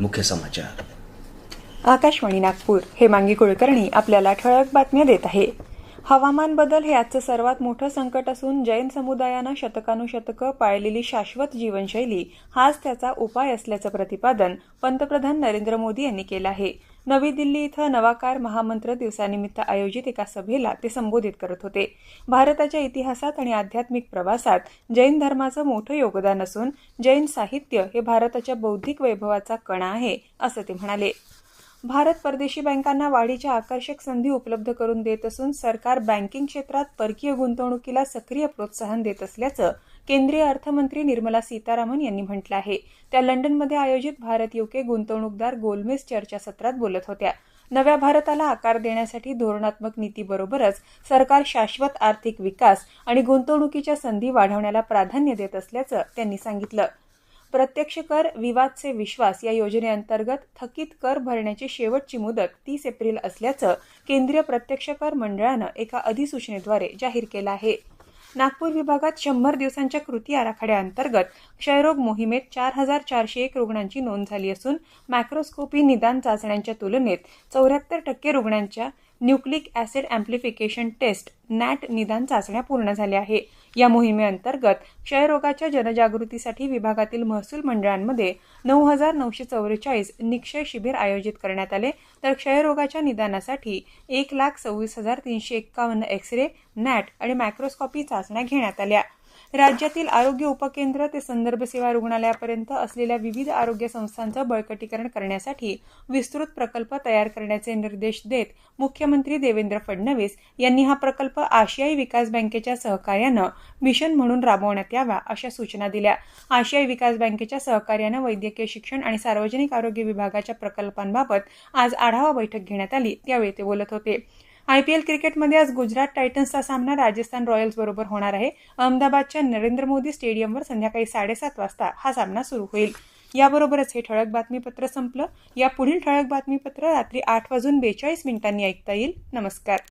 मुख्य समाचार. आकाशवाणी नागपूर. हेमांगी कुलकर्णी आपल्याला ठळक बातम्या देत आहे. हवामान बदल हे आजचं सर्वात मोठं संकट असून जैन समुदायानं शतकानुशतकं पाळलेली शाश्वत जीवनशैली हाच त्याचा उपाय असल्याचं प्रतिपादन पंतप्रधान नरेंद्र मोदी यांनी केलं आहे. नवी दिल्ली इथं नवाकार महामंत्र दिवसानिमित्त आयोजित एका सभेला ते संबोधित करत होते. भारताच्या इतिहासात आणि आध्यात्मिक प्रवासात जैन धर्माचं मोठं योगदान असून जैन साहित्य हे भारताच्या बौद्धिक वैभवाचा कणा आहे असं ते म्हणाले. भारत परदेशी बँकांना वाढीच्या आकर्षक संधी उपलब्ध करून देत असून सरकार बँकिंग क्षेत्रात परकीय गुंतवणुकीला सक्रिय प्रोत्साहन देत असल्याचं केंद्रीय अर्थमंत्री निर्मला सीतारामन यांनी म्हटलं आहे. त्या लंडनमध्ये आयोजित भारत युके गुंतवणूकदार गोलमेज चर्चासत्रात बोलत होत्या. नव्या भारताला आकार देण्यासाठी धोरणात्मक नीतीबरोबरच सरकार शाश्वत आर्थिक विकास आणि गुंतवणुकीच्या संधी वाढवण्याला प्राधान्य देत असल्याचं त्यांनी सांगितलं. प्रत्यक्ष कर विवाद से विश्वास या योजनेअंतर्गत थकीत कर भरण्याची शेवटची मुदत तीस एप्रिल असल्याचं केंद्रीय प्रत्यक्ष कर मंडळानं एका अधिसूचनेद्वारे जाहीर केलं आहे. नागपूर विभागात शंभर दिवसांच्या कृती आराखड्याअंतर्गत क्षयरोग मोहिमेत चार हजार चारशे एक रुग्णांची नोंद झाली असून मॅक्रोस्कोपी निदान चाचण्यांच्या तुलनेत चौऱ्याहत्तर टक्के रुग्णांच्या nucleic acid amplification test NAT निदान चाचण्या पूर्ण झाल्या आहे. या मोहिमेअंतर्गत क्षयरोगाच्या जनजागृतीसाठी विभागातील महसूल मंडळांमध्ये नऊ हजार नऊशे चौवेचाळीस निक्षय शिबिर आयोजित करण्यात आले. तर क्षयरोगाच्या निदानासाठी एक लाख सव्वीस हजार तीनशे एक्कावन्न एक्स रे नॅट आणि मायक्रोस्कॉपी चाचण्या घेण्यात आल्या. राज्यातील आरोग्य उपकेंद्र ते संदर्भ सेवा रुग्णालयापर्यंत असलेल्या विविध आरोग्य संस्थांचं बळकटीकरण करण्यासाठी विस्तृत प्रकल्प तयार करण्याचे निर्देश देत मुख्यमंत्री देवेंद्र फडणवीस यांनी हा प्रकल्प आशियाई विकास बँकेच्या सहकार्यानं मिशन म्हणून राबवण्यात यावा अशा सूचना दिल्या. आशियाई विकास बँकेच्या सहकार्यानं वैद्यकीय शिक्षण आणि सार्वजनिक आरोग्य विभागाच्या प्रकल्पांबाबत आज आढावा बैठक घेण्यात आली त्यावेळी ते बोलत होते. आयपीएल क्रिकेटमध्ये आज गुजरात टायटन्सचा सामना राजस्थान रॉयल्स बरोबर होणार आहे. अहमदाबादच्या नरेंद्र मोदी स्टेडियमवर संध्याकाळी साडेसात वाजता हा सामना सुरू होईल. याबरोबरच हे ठळक बातमीपत्र संपलं. या पुढील ठळक बातमीपत्र रात्री आठ वाजून बेचाळीस मिनिटांनी ऐकता येईल. नमस्कार.